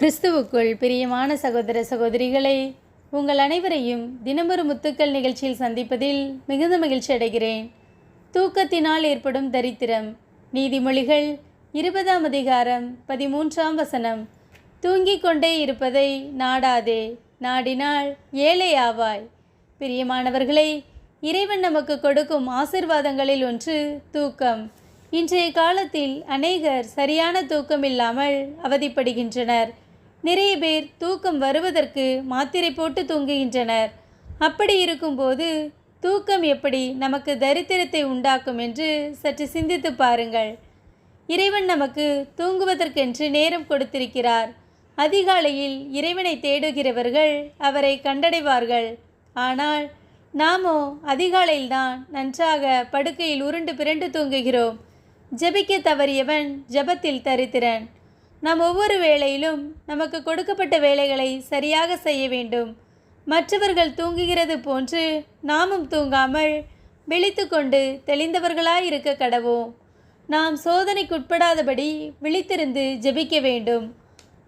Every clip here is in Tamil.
கிறிஸ்துவுக்குள் பிரியமான சகோதர சகோதரிகளை உங்கள் அனைவரையும் தினமொரு முத்துக்கள் நிகழ்ச்சியில் சந்திப்பதில் மிகுந்த மகிழ்ச்சி அடைகிறேன். தூக்கத்தினால் ஏற்படும் தரித்திரம் நீதிமொழிகள் இருபதாம் அதிகாரம் பதிமூன்றாம் வசனம். தூங்கிக் கொண்டே இருப்பதை நாடாதே நாடினால் ஏழை ஆவாய். பிரியமானவர்களை இறைவன் நமக்கு கொடுக்கும் ஆசிர்வாதங்களில் ஒன்று தூக்கம். இன்றைய காலத்தில் அநேகர் சரியான தூக்கம் இல்லாமல் அவதிப்படுகின்றனர். நிறைய பேர் தூக்கம் வருவதற்கு மாத்திரை போட்டு தூங்குகின்றனர். அப்படி இருக்கும்போது தூக்கம் எப்படி நமக்கு தரித்திரத்தை உண்டாக்கும் என்று சற்று சிந்தித்து பாருங்கள். இறைவன் நமக்கு தூங்குவதற்கென்று நேரம் கொடுத்திருக்கிறார். அதிகாலையில் இறைவனை தேடுகிறவர்கள் அவரை கண்டடைவார்கள். ஆனால் நாமோ அதிகாலையில்தான் நன்றாக படுக்கையில் உருண்டு பிறண்டு தூங்குகிறோம். ஜபிக்க தவறியவன் ஜெபத்தில் தரித்திரன். நாம் ஒவ்வொரு வேளையிலும் நமக்கு கொடுக்கப்பட்ட வேலைகளை சரியாக செய்ய வேண்டும். மற்றவர்கள் தூங்குகிறது போன்று நாமும் தூங்காமல் விழித்து கொண்டு தெளிந்தவர்களாய் இருக்க கடவோம். நாம் சோதனைக்குட்படாதபடி விழித்திருந்து ஜெபிக்க வேண்டும்.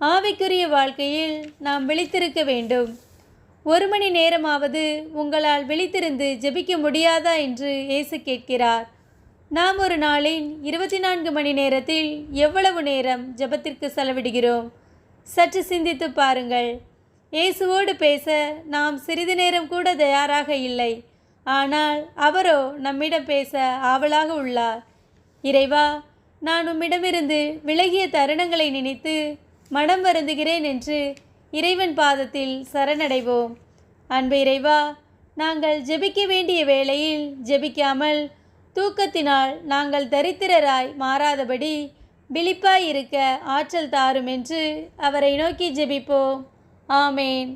ஆவிக்குரிய வாழ்க்கையில் நாம் விழித்திருக்க வேண்டும். ஒரு மணி நேரமாவது உங்களால் விழித்திருந்து ஜெபிக்க முடியாதா என்று இயேசு கேட்கிறார். நாம் ஒரு நாளின் இருபத்தி நான்கு மணி நேரத்தில் எவ்வளவு நேரம் ஜெபத்திற்கு செலவிடுகிறோம்? சற்று சிந்தித்து பாருங்கள். இயேசுவோடு பேச நாம் சிறிது நேரம் கூட தயாராக இல்லை. ஆனால் அவரோ நம்மிடம் பேச ஆவலாக உள்ளார். இறைவா நான் உம்மிடமிருந்து விலகிய தருணங்களை நினைத்து மனம் வருந்துகிறேன் என்று இறைவன் பாதத்தில் சரணடைவோம். அன்பு இறைவா நாங்கள் ஜெபிக்க வேண்டிய வேளையில் ஜெபிக்காமல் தூக்கத்தினால் நாங்கள் தரித்திரராய் மாறாதபடி விழிப்பாயிருக்க ஆற்றல் தாரும் என்று அவரை நோக்கி ஜெபிப்போம். ஆமேன்.